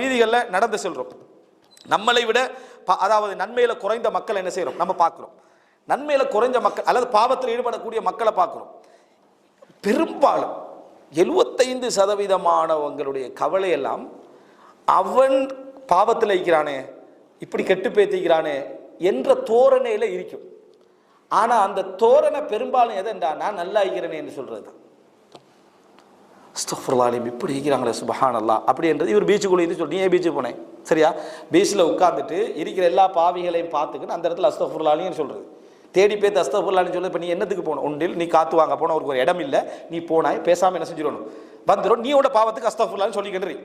வீதிகளில் நடந்து செல்கிறோம் நம்மளை விட அதாவது நன்மையில் குறைந்த மக்கள் என்ன செய்கிறோம் நம்ம பார்க்குறோம். நன்மையில் குறைஞ்ச மக்கள் அல்லது பாவத்தில் ஈடுபடக்கூடிய மக்களை பார்க்குறோம். பெரும்பாலும் எழுபத்தைந்து சதவீதமானவங்களுடைய கவலையெல்லாம் அவன் பாவத்தில் இருக்கிறானே இப்படி கெட்டு பேத்திக்கிறானே என்ற தோரணையில் இருக்கும். ஆனால் அந்த தோரணை பெரும்பாலும் எதென்றா நான் நல்லா இருக்கிறேனே என்று தான் அஸ்தஃபுல்லாலிம் இப்படி இருக்கிறாங்களே சுபஹான் அல்லா அப்படின்றது இவர் பீச்சுக்குள்ளே இருந்து சொல்லி ஏன் பீச்சுக்கு போனேன்? சரியா? பீச்சில் உட்காந்துட்டு இருக்கிற எல்லா பாவிகளையும் பார்த்துக்கிட்டு அந்த இடத்துல அஸ்தஃபுர்லாலின்னு சொல்கிறது தேடி பேத்து அஸ்தஃபுல்லான்னு சொல்லி இப்போ நீ என்னத்துக்கு போகணும் ஒன்றில் நீ காத்து வாங்க போன ஒரு இடம் இல்லை. நீ போனாய் பேசாமல் என்ன செஞ்சிடணும் வந்துடும் நீயோட பாவத்துக்கு அஸ்தஃபுல்லான்னு சொல்லிக்கின்றி.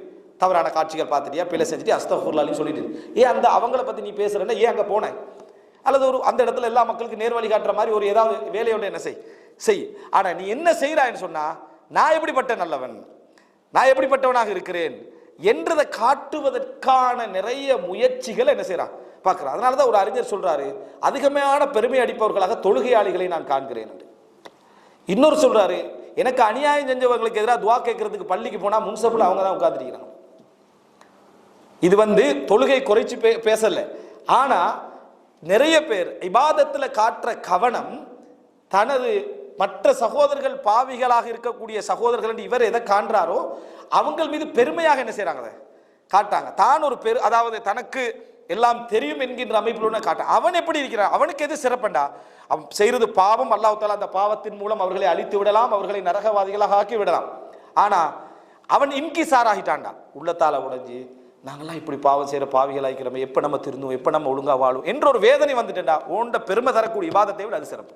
தவறான காட்சிகள் பார்த்துட்டியா? பிள்ளை செஞ்சுட்டு அஸ்தஃபுல்லாலின்னு சொல்லிட்டு. ஏன் அந்த அவங்கள பற்றி நீ பேசுறேன்னா ஏன் அங்கே போனேன் அல்லது ஒரு அந்த இடத்துல எல்லா மக்களுக்கு நேர்வழி காட்டுற மாதிரி ஒரு ஏதாவது வேலையோட என்ன செய்? செய். ஆனால் நீ என்ன செய்கிறாய்ன்னு சொன்னால் நான் எப்படிப்பட்ட நல்லவன்? நான் எப்படிப்பட்டவனாக இருக்கிறேன்? என்றதை காட்டுவதற்கான நிறைய முயற்சிகளை என்ன செய்கிறான் பார்க்குறான். அதனால தான் ஒரு அறிஞர் சொல்கிறாரு அதிகமான பெருமை அடிப்பவர்களாக தொழுகையாளிகளை நான் காண்கிறேன் இன்னொரு சொல்கிறாரு எனக்கு அநியாயம் செஞ்சவங்களுக்கு எதிராக துவா கேட்கறதுக்கு பள்ளிக்கு போனால் முன்சபில் அவங்க தான் உட்காந்துருக்கிறாங்க இது வந்து தொழுகை குறைச்சி பே பேசலை. ஆனால் நிறைய பேர் இபாதத்தில் காட்டுற கவனம் தனது மற்ற சகோதரர்கள் பாவிகளாக இருக்கக்கூடிய சகோதரர்கள் என்று இவர் எதை காண்றாரோ அவங்கள் மீது பெருமையாக என்ன செய்கிறாங்க அதை காட்டாங்க. தான் ஒரு பெரு அதாவது தனக்கு எல்லாம் தெரியும் என்கின்ற அமைப்பில் காட்ட அவன் எப்படி இருக்கிறான்? அவனுக்கு எது சிறப்பண்டா? அவன் செய்கிறது பாவம் அல்லாஹால அந்த பாவத்தின் மூலம் அவர்களை அழித்து விடலாம் அவர்களை நரகவாதிகளாக ஆக்கி விடலாம். ஆனால் அவன் இன்கிசார் ஆகிட்டான்டா உள்ளத்தால் உடைஞ்சி நாங்களாம் இப்படி பாவம் செய்கிற பாவிகளாக்கிறோமே எப்போ நம்ம திருந்துவோம் எப்போ நம்ம ஒழுங்காக வாழும் என்ற ஒரு வேதனை வந்துட்டேன்டா. ஓண்ட பெருமை தரக்கூடிய விவாதத்தை விட அது சிறப்பு.